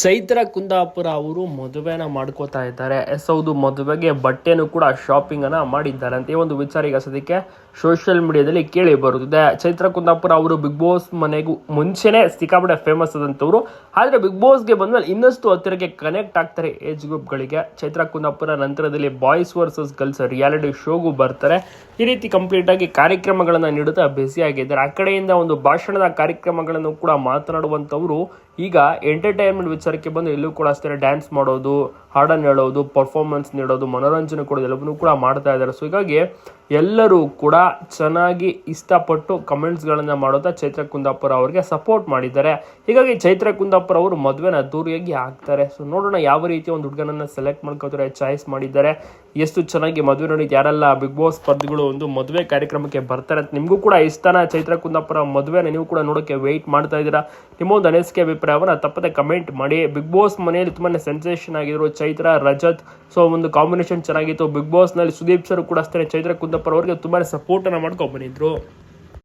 ಚೈತ್ರ ಕುಂದಾಪುರ ಅವರು ಮದುವೆನ ಮಾಡ್ಕೋತಾ ಇದ್ದಾರೆ. ಎಸ್ ಹೌದು, ಮದುವೆಗೆ ಬಟ್ಟೆನೂ ಕೂಡ ಶಾಪಿಂಗ್ ಅನ್ನ ಮಾಡಿದ್ದಾರೆ ಅಂತ ಈ ಒಂದು ವಿಚಾರ ಈಗ ಸದ್ಯಕ್ಕೆ ಸೋಷಿಯಲ್ ಮೀಡಿಯಾದಲ್ಲಿ ಕೇಳಿ ಬರುತ್ತಿದೆ. ಚೈತ್ರ ಕುಂದಾಪುರ ಅವರು ಬಿಗ್ ಬಾಸ್ ಮನೆಗೂ ಮುಂಚೆನೆ ಸಿಕ್ಕಾಪಟ್ಟೆ ಫೇಮಸ್ ಆದಂಥವ್ರು. ಆದ್ರೆ ಬಿಗ್ ಬಾಸ್ಗೆ ಬಂದ್ಮೇಲೆ ಇನ್ನಷ್ಟು ಹತ್ತಿರಕ್ಕೆ ಕನೆಕ್ಟ್ ಆಗ್ತಾರೆ ಏಜ್ ಗ್ರೂಪ್ಗಳಿಗೆ ಚೈತ್ರ ಕುಂದಾಪುರ ನಂತರದಲ್ಲಿ ಬಾಯ್ಸ್ ವರ್ಸಸ್ ಗರ್ಲ್ಸ್ ರಿಯಾಲಿಟಿ ಶೋಗೂ ಬರ್ತಾರೆ. ಈ ರೀತಿ ಕಂಪ್ಲೀಟ್ ಆಗಿ ಕಾರ್ಯಕ್ರಮಗಳನ್ನು ನೀಡುತ್ತಾ ಬ್ಯುಸಿ ಆಗಿದ್ದಾರೆ. ಆ ಕಡೆಯಿಂದ ಒಂದು ಭಾಷಣದ ಕಾರ್ಯಕ್ರಮಗಳನ್ನು ಕೂಡ ಮಾತನಾಡುವಂಥವರು ಈಗ ಎಂಟರ್ಟೈನ್ಮೆಂಟ್ ವಿಚಾರಕ್ಕೆ ಬಂದು ಎಲ್ಲೂ ಕೂಡ ಅಷ್ಟೇ ಡ್ಯಾನ್ಸ್ ಮಾಡೋದು, ಹಾಡನ್ನು ಹೇಳೋದು ಪರ್ಫಾರ್ಮೆನ್ಸ್ ನೀಡೋದು, ಮನೋರಂಜನೆ ಕೊಡೋದು ಎಲ್ಲವನ್ನೂ ಕೂಡ ಮಾಡ್ತಾ ಇದ್ದಾರೆ. ಸೊ ಹೀಗಾಗಿ ಎಲ್ಲರೂ ಕೂಡ ಚೆನ್ನಾಗಿ ಇಷ್ಟಪಟ್ಟು ಕಮೆಂಟ್ಸ್ಗಳನ್ನು ಮಾಡುತ್ತಾ ಚೈತ್ರ ಕುಂದಾಪುರ ಅವರಿಗೆ ಸಪೋರ್ಟ್ ಮಾಡಿದ್ದಾರೆ. ಹೀಗಾಗಿ ಚೈತ್ರ ಕುಂದಾಪುರ ಅವರು ಮದುವೆನ ದೂರಿಯಾಗಿ ಆಗ್ತಾರೆ. ಸೊ ನೋಡೋಣ ಯಾವ ರೀತಿ ಒಂದು ಹುಡುಗನನ್ನು ಸೆಲೆಕ್ಟ್ ಮಾಡ್ಕೋತಾರೆ ಚಾಯ್ಸ್ ಮಾಡಿದ್ದಾರೆ. ಎಷ್ಟು ಚೆನ್ನಾಗಿ ಮದುವೆ ನೋಡಿ ಯಾರೆಲ್ಲ ಬಿಗ್ ಬಾಸ್ ಸ್ಪರ್ಧಿಗಳು ಒಂದು ಮದುವೆ ಕಾರ್ಯಕ್ರಮಕ್ಕೆ ಬರ್ತಾರೆ ನಿಮಗೂ ಕೂಡ ಇಷ್ಟನ ಚೈತ್ರ ಕುಂದಾಪುರ ಮದುವೆನ? ನೀವು ಕೂಡ ನೋಡೋಕ್ಕೆ ವೆಯ್ಟ್ ಮಾಡ್ತಾ ಇದ್ದೀರಾ? ನಿಮ್ಮ ಒಂದು ಅನಿಸಿಕೆ ಅಭಿಪ್ರಾಯವನ್ನು ತಪ್ಪದೆ ಕಮೆಂಟ್ ಮಾಡಿ. ಬಿಗ್ ಬಾಸ್ ಮನೆಯಲ್ಲಿ ತುಂಬಾ ಸೆನ್ಸೇಷನ್ ಆಗಿದ್ರು ಚೈತ್ರ, ರಜತ್, ಸೊ ಒಂದು ಕಾಂಬಿನೇಷನ್ ಚೆನ್ನಾಗಿತ್ತು. ಬಿಗ್ ಬಾಸ್ನಲ್ಲಿ ಸುದೀಪ್ ಸರ್ ಕೂಡ ಅಷ್ಟೇ. ಚೈತ್ರ ಕುಂದಪ್ಪರವರಿಗೆ ತುಂಬಾ ಸಪೋರ್ಟನ್ನು ಮಾಡ್ಕೊಂಡು ಬಂದಿದ್ರು.